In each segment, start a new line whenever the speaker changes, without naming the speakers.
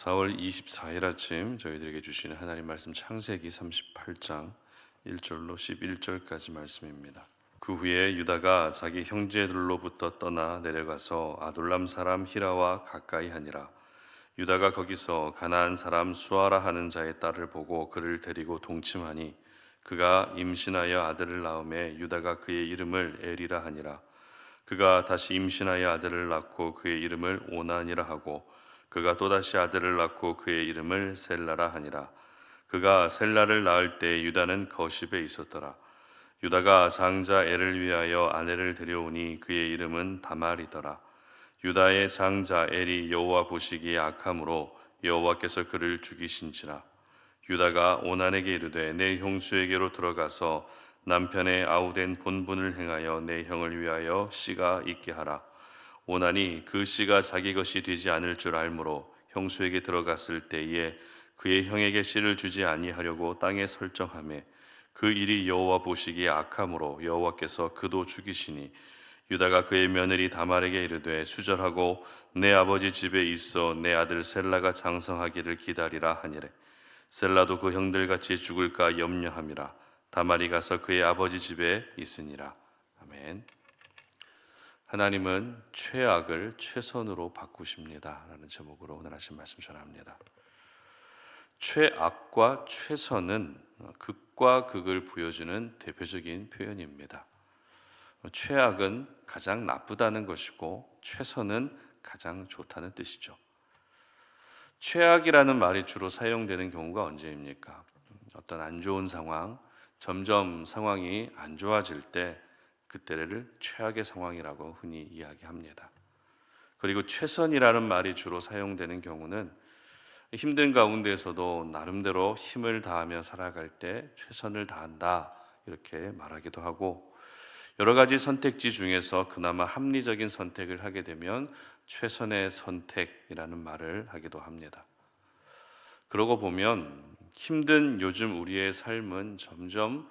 4월 24일 아침 저희들에게 주시는 하나님 말씀 창세기 38장 1절로 11절까지 말씀입니다. 그 후에 유다가 자기 형제들로부터 떠나 내려가서 아둘람 사람 히라와 가까이 하니라. 유다가 거기서 가나안 사람 수아라 하는 자의 딸을 보고 그를 데리고 동침하니 그가 임신하여 아들을 낳음에 유다가 그의 이름을 에리라 하니라. 그가 다시 임신하여 아들을 낳고 그의 이름을 오난이라 하고 그가 또다시 아들을 낳고 그의 이름을 셀라라 하니라. 그가 셀라를 낳을 때 유다는 거십에 있었더라. 유다가 장자 엘을 위하여 아내를 데려오니 그의 이름은 다말이더라. 유다의 장자 엘이 여호와 보시기에 악함으로 여호와께서 그를 죽이신지라. 유다가 오난에게 이르되 내 형수에게로 들어가서 남편의 아우된 본분을 행하여 내 형을 위하여 씨가 있게 하라. 오난이 그 씨가 자기 것이 되지 않을 줄 알므로 형수에게 들어갔을 때에 그의 형에게 씨를 주지 아니하려고 땅에 설정하매 그 일이 여호와 보시기에 악함으로 여호와께서 그도 죽이시니 유다가 그의 며느리 다말에게 이르되 수절하고 내 아버지 집에 있어 내 아들 셀라가 장성하기를 기다리라 하니래 셀라도 그 형들 같이 죽을까 염려함이라 다말이 가서 그의 아버지 집에 있으니라 아멘. 하나님은 최악을 최선으로 바꾸십니다. 라는 제목으로 오늘 하신 말씀 전합니다. 최악과 최선은 극과 극을 보여주는 대표적인 표현입니다. 최악은 가장 나쁘다는 것이고 최선은 가장 좋다는 뜻이죠. 최악이라는 말이 주로 사용되는 경우가 언제입니까? 어떤 안 좋은 상황, 점점 상황이 안 좋아질 때 그때를 최악의 상황이라고 흔히 이야기합니다. 그리고 최선이라는 말이 주로 사용되는 경우는 힘든 가운데서도 나름대로 힘을 다하며 살아갈 때 최선을 다한다 이렇게 말하기도 하고 여러 가지 선택지 중에서 그나마 합리적인 선택을 하게 되면 최선의 선택이라는 말을 하기도 합니다. 그러고 보면 힘든 요즘 우리의 삶은 점점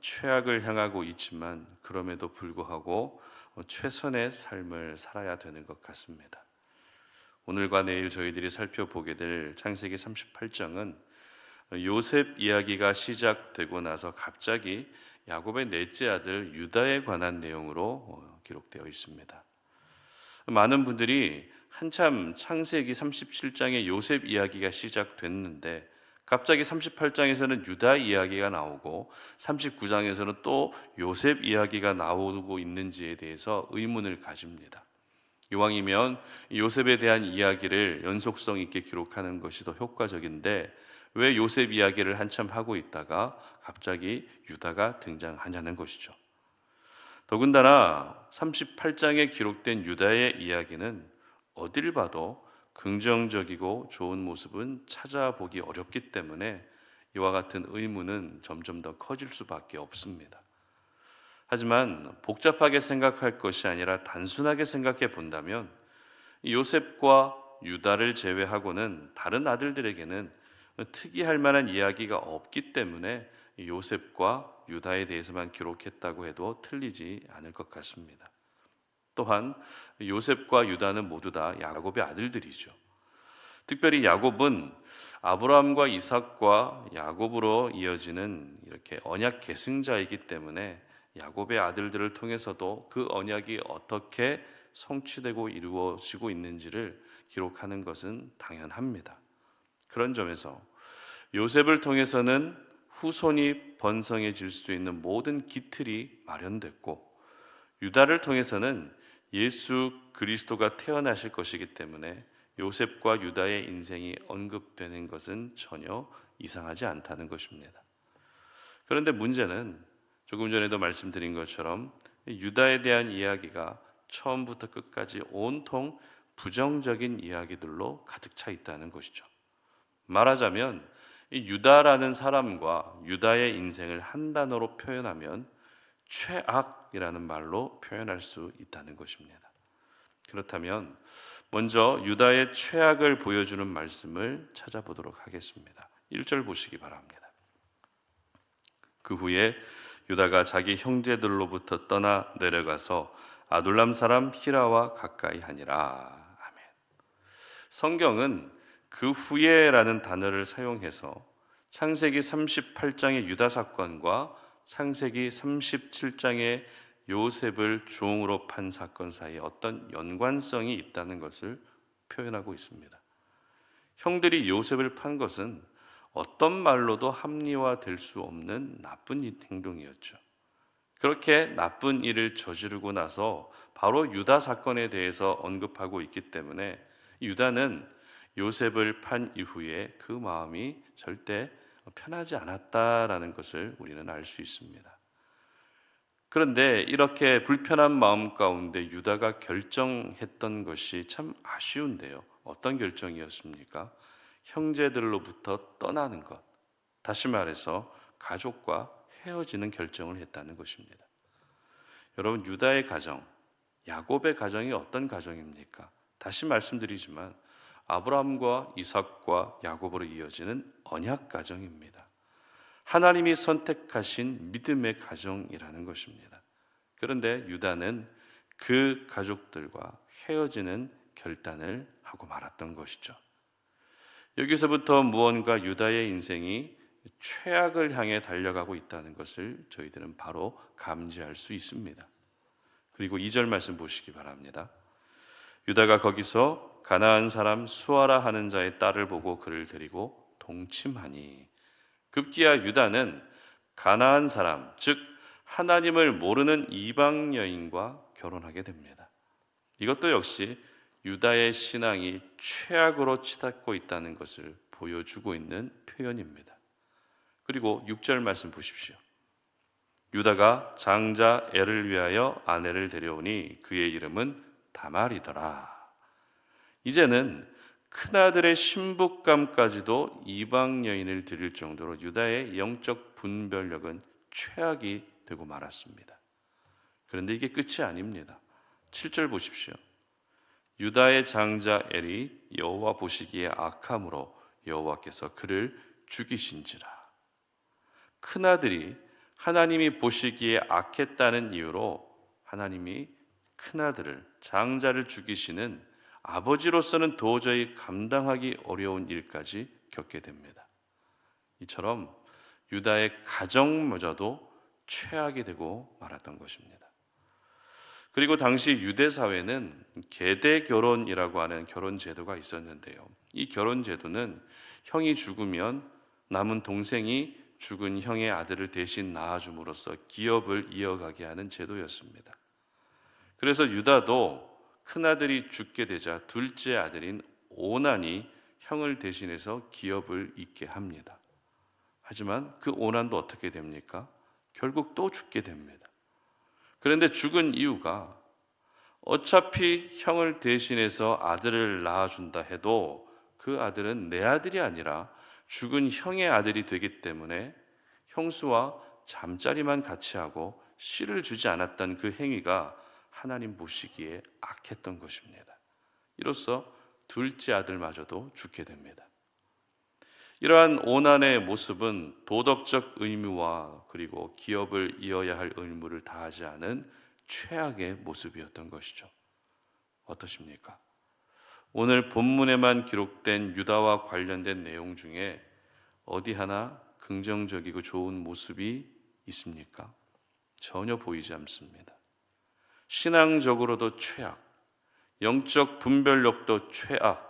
최악을 향하고 있지만 그럼에도 불구하고 최선의 삶을 살아야 되는 것 같습니다. 오늘과 내일 저희들이 살펴보게 될 창세기 38장은 요셉 이야기가 시작되고 나서 갑자기 야곱의 넷째 아들 유다에 관한 내용으로 기록되어 있습니다. 많은 분들이 한참 창세기 37장의 요셉 이야기가 시작됐는데 갑자기 38장에서는 유다 이야기가 나오고 39장에서는 또 요셉 이야기가 나오고 있는지에 대해서 의문을 가집니다. 이왕이면 요셉에 대한 이야기를 연속성 있게 기록하는 것이 더 효과적인데 왜 요셉 이야기를 한참 하고 있다가 갑자기 유다가 등장하냐는 것이죠. 더군다나 38장에 기록된 유다의 이야기는 어딜 봐도 긍정적이고 좋은 모습은 찾아보기 어렵기 때문에 이와 같은 의문은 점점 더 커질 수밖에 없습니다. 하지만 복잡하게 생각할 것이 아니라 단순하게 생각해 본다면 요셉과 유다를 제외하고는 다른 아들들에게는 특이할 만한 이야기가 없기 때문에 요셉과 유다에 대해서만 기록했다고 해도 틀리지 않을 것 같습니다. 또한 요셉과 유다는 모두 다 야곱의 아들들이죠. 특별히 야곱은 아브라함과 이삭과 야곱으로 이어지는 이렇게 언약 계승자이기 때문에 야곱의 아들들을 통해서도 그 언약이 어떻게 성취되고 이루어지고 있는지를 기록하는 것은 당연합니다. 그런 점에서 요셉을 통해서는 후손이 번성해질 수 있는 모든 기틀이 마련됐고 유다를 통해서는 예수 그리스도가 태어나실 것이기 때문에 요셉과 유다의 인생이 언급되는 것은 전혀 이상하지 않다는 것입니다. 그런데 문제는 조금 전에도 말씀드린 것처럼 유다에 대한 이야기가 처음부터 끝까지 온통 부정적인 이야기들로 가득 차 있다는 것이죠. 말하자면 유다라는 사람과 유다의 인생을 한 단어로 표현하면 최악 이라는 말로 표현할 수 있다는 것입니다. 그렇다면 먼저 유다의 최악을 보여주는 말씀을 찾아보도록 하겠습니다. 1절 보시기 바랍니다. 그 후에 유다가 자기 형제들로부터 떠나 내려가서 아둘람 사람 히라와 가까이 하니라. 아멘. 성경은 그 후에라는 단어를 사용해서 창세기 38장의 유다 사건과 창세기 37장의 요셉을 종으로 판 사건 사이에 어떤 연관성이 있다는 것을 표현하고 있습니다. 형들이 요셉을 판 것은 어떤 말로도 합리화될 수 없는 나쁜 행동이었죠. 그렇게 나쁜 일을 저지르고 나서 바로 유다 사건에 대해서 언급하고 있기 때문에 유다는 요셉을 판 이후에 그 마음이 절대 편하지 않았다라는 것을 우리는 알 수 있습니다. 그런데 이렇게 불편한 마음 가운데 유다가 결정했던 것이 참 아쉬운데요. 어떤 결정이었습니까? 형제들로부터 떠나는 것. 다시 말해서 가족과 헤어지는 결정을 했다는 것입니다. 여러분 유다의 가정, 야곱의 가정이 어떤 가정입니까? 다시 말씀드리지만 아브라함과 이삭과 야곱으로 이어지는 언약 가정입니다. 하나님이 선택하신 믿음의 가정이라는 것입니다. 그런데 유다는 그 가족들과 헤어지는 결단을 하고 말았던 것이죠. 여기서부터 무언가 유다의 인생이 최악을 향해 달려가고 있다는 것을 저희들은 바로 감지할 수 있습니다. 그리고 2절 말씀 보시기 바랍니다. 유다가 거기서 가나안 사람 수아라 하는 자의 딸을 보고 그를 데리고 동침하니 급기야 유다는 가나안 사람 즉 하나님을 모르는 이방 여인과 결혼하게 됩니다. 이것도 역시 유다의 신앙이 최악으로 치닫고 있다는 것을 보여주고 있는 표현입니다. 그리고 6절 말씀 보십시오. 유다가 장자 애를 위하여 아내를 데려오니 그의 이름은 다말이더라. 이제는 큰아들의 신부감까지도 이방 여인을 드릴 정도로 유다의 영적 분별력은 최악이 되고 말았습니다. 그런데 이게 끝이 아닙니다. 7절 보십시오. 유다의 장자 엘이 여호와 보시기에 악함으로 여호와께서 그를 죽이신지라. 큰 아들이 하나님이 보시기에 악했다는 이유로 하나님이 큰 아들을 장자를 죽이시는 아버지로서는 도저히 감당하기 어려운 일까지 겪게 됩니다. 이처럼 유다의 가정마저도 최악이 되고 말았던 것입니다. 그리고 당시 유대 사회는 계대 결혼이라고 하는 결혼 제도가 있었는데요. 이 결혼 제도는 형이 죽으면 남은 동생이 죽은 형의 아들을 대신 낳아줌으로써 기업을 이어가게 하는 제도였습니다. 그래서 유다도 큰 아들이 죽게 되자 둘째 아들인 오난이 형을 대신해서 기업을 잇게 합니다. 하지만 그 오난도 어떻게 됩니까? 결국 또 죽게 됩니다. 그런데 죽은 이유가 어차피 형을 대신해서 아들을 낳아준다 해도 그 아들은 내 아들이 아니라 죽은 형의 아들이 되기 때문에 형수와 잠자리만 같이 하고 씨를 주지 않았던 그 행위가 하나님 보시기에 악했던 것입니다. 이로써 둘째 아들마저도 죽게 됩니다. 이러한 오난의 모습은 도덕적 의무와 그리고 기업을 이어야 할 의무를 다하지 않은 최악의 모습이었던 것이죠. 어떠십니까? 오늘 본문에만 기록된 유다와 관련된 내용 중에 어디 하나 긍정적이고 좋은 모습이 있습니까? 전혀 보이지 않습니다. 신앙적으로도 최악, 영적 분별력도 최악,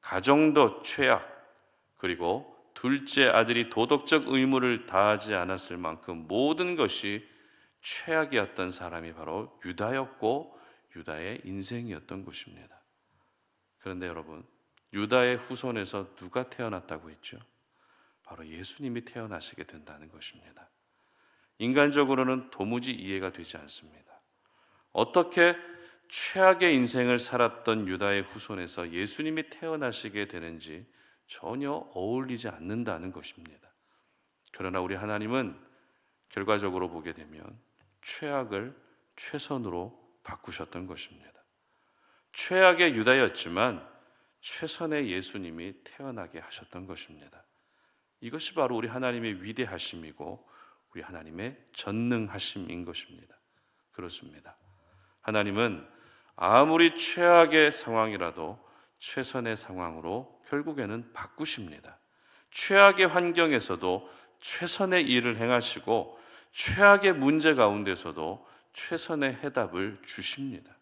가정도 최악, 그리고 둘째 아들이 도덕적 의무를 다하지 않았을 만큼 모든 것이 최악이었던 사람이 바로 유다였고 유다의 인생이었던 것입니다. 그런데 여러분, 유다의 후손에서 누가 태어났다고 했죠? 바로 예수님이 태어나시게 된다는 것입니다. 인간적으로는 도무지 이해가 되지 않습니다. 어떻게 최악의 인생을 살았던 유다의 후손에서 예수님이 태어나시게 되는지 전혀 어울리지 않는다는 것입니다. 그러나 우리 하나님은 결과적으로 보게 되면 최악을 최선으로 바꾸셨던 것입니다. 최악의 유다였지만 최선의 예수님이 태어나게 하셨던 것입니다. 이것이 바로 우리 하나님의 위대하심이고 우리 하나님의 전능하심인 것입니다. 그렇습니다. 하나님은 아무리 최악의 상황이라도 최선의 상황으로 결국에는 바꾸십니다. 최악의 환경에서도 최선의 일을 행하시고 최악의 문제 가운데서도 최선의 해답을 주십니다.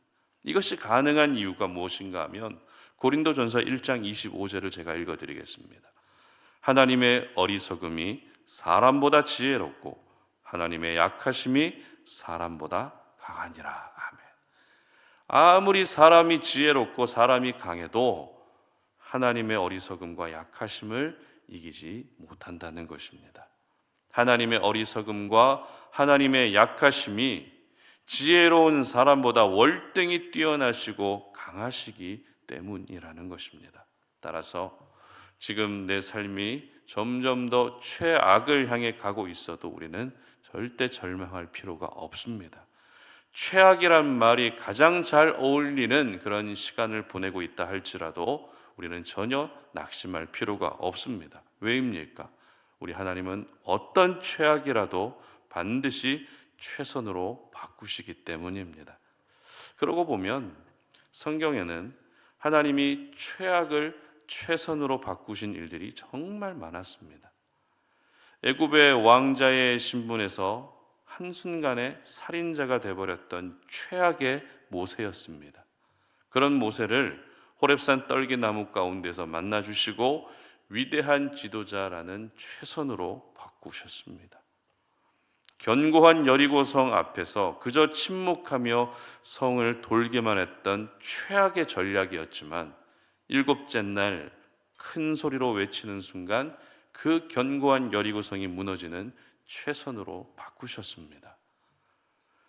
이것이 가능한 이유가 무엇인가 하면 고린도전서 1장 25절을 제가 읽어 드리겠습니다. 하나님의 어리석음이 사람보다 지혜롭고 하나님의 약하심이 사람보다 강하니라. 아멘. 아무리 사람이 지혜롭고 사람이 강해도 하나님의 어리석음과 약하심을 이기지 못한다는 것입니다. 하나님의 어리석음과 하나님의 약하심이 지혜로운 사람보다 월등히 뛰어나시고 강하시기 때문이라는 것입니다. 따라서 지금 내 삶이 점점 더 최악을 향해 가고 있어도 우리는 절대 절망할 필요가 없습니다. 최악이란 말이 가장 잘 어울리는 그런 시간을 보내고 있다 할지라도 우리는 전혀 낙심할 필요가 없습니다. 왜입니까? 우리 하나님은 어떤 최악이라도 반드시 최선으로 바꾸시기 때문입니다. 그러고 보면 성경에는 하나님이 최악을 최선으로 바꾸신 일들이 정말 많았습니다. 애굽의 왕자의 신분에서 한순간에 살인자가 되어버렸던 최악의 모세였습니다. 그런 모세를 호렙산 떨기나무 가운데서 만나 주시고 위대한 지도자라는 최선으로 바꾸셨습니다. 견고한 여리고성 앞에서 그저 침묵하며 성을 돌게만 했던 최악의 전략이었지만 일곱째 날 큰 소리로 외치는 순간 그 견고한 여리고성이 무너지는 최선으로 바꾸셨습니다.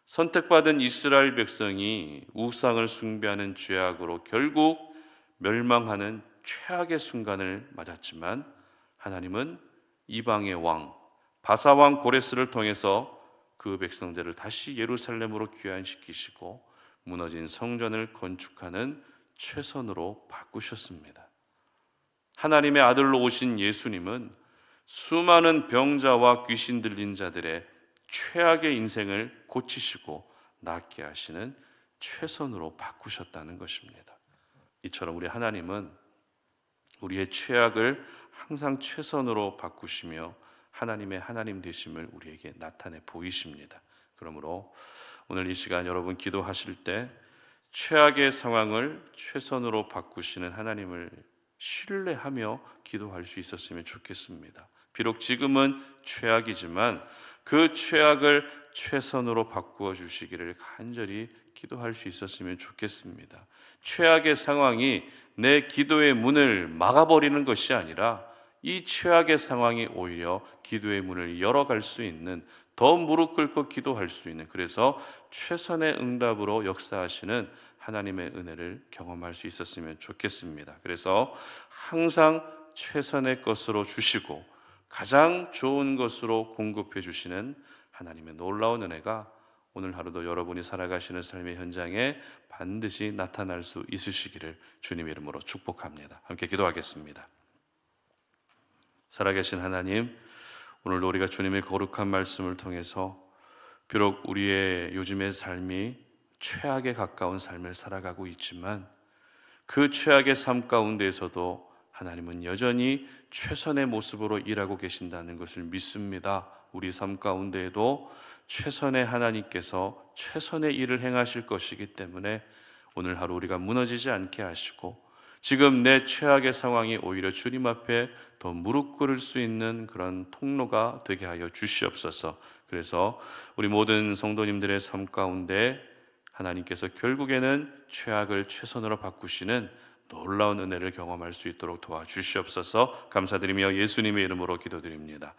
선택받은 이스라엘 백성이 우상을 숭배하는 죄악으로 결국 멸망하는 최악의 순간을 맞았지만 하나님은 이방의 왕 바사왕 고레스를 통해서 그 백성들을 다시 예루살렘으로 귀환시키시고 무너진 성전을 건축하는 최선으로 바꾸셨습니다. 하나님의 아들로 오신 예수님은 수많은 병자와 귀신 들린 자들의 최악의 인생을 고치시고 낫게 하시는 최선으로 바꾸셨다는 것입니다. 이처럼 우리 하나님은 우리의 최악을 항상 최선으로 바꾸시며 하나님의 하나님 되심을 우리에게 나타내 보이십니다. 그러므로 오늘 이 시간 여러분 기도하실 때 최악의 상황을 최선으로 바꾸시는 하나님을 신뢰하며 기도할 수 있었으면 좋겠습니다. 비록 지금은 최악이지만 그 최악을 최선으로 바꾸어 주시기를 간절히 기도할 수 있었으면 좋겠습니다. 최악의 상황이 내 기도의 문을 막아버리는 것이 아니라 이 최악의 상황이 오히려 기도의 문을 열어갈 수 있는 더 무릎 꿇고 기도할 수 있는 그래서 최선의 응답으로 역사하시는 하나님의 은혜를 경험할 수 있었으면 좋겠습니다. 그래서 항상 최선의 것으로 주시고 가장 좋은 것으로 공급해 주시는 하나님의 놀라운 은혜가 오늘 하루도 여러분이 살아가시는 삶의 현장에 반드시 나타날 수 있으시기를 주님 이름으로 축복합니다. 함께 기도하겠습니다. 살아계신 하나님, 오늘도 우리가 주님의 거룩한 말씀을 통해서 비록 우리의 요즘의 삶이 최악에 가까운 삶을 살아가고 있지만 그 최악의 삶 가운데에서도 하나님은 여전히 최선의 모습으로 일하고 계신다는 것을 믿습니다. 우리 삶 가운데에도 최선의 하나님께서 최선의 일을 행하실 것이기 때문에 오늘 하루 우리가 무너지지 않게 하시고 지금 내 최악의 상황이 오히려 주님 앞에 더 무릎 꿇을 수 있는 그런 통로가 되게 하여 주시옵소서. 그래서 우리 모든 성도님들의 삶 가운데 하나님께서 결국에는 최악을 최선으로 바꾸시는 놀라운 은혜를 경험할 수 있도록 도와주시옵소서 감사드리며 예수님의 이름으로 기도드립니다.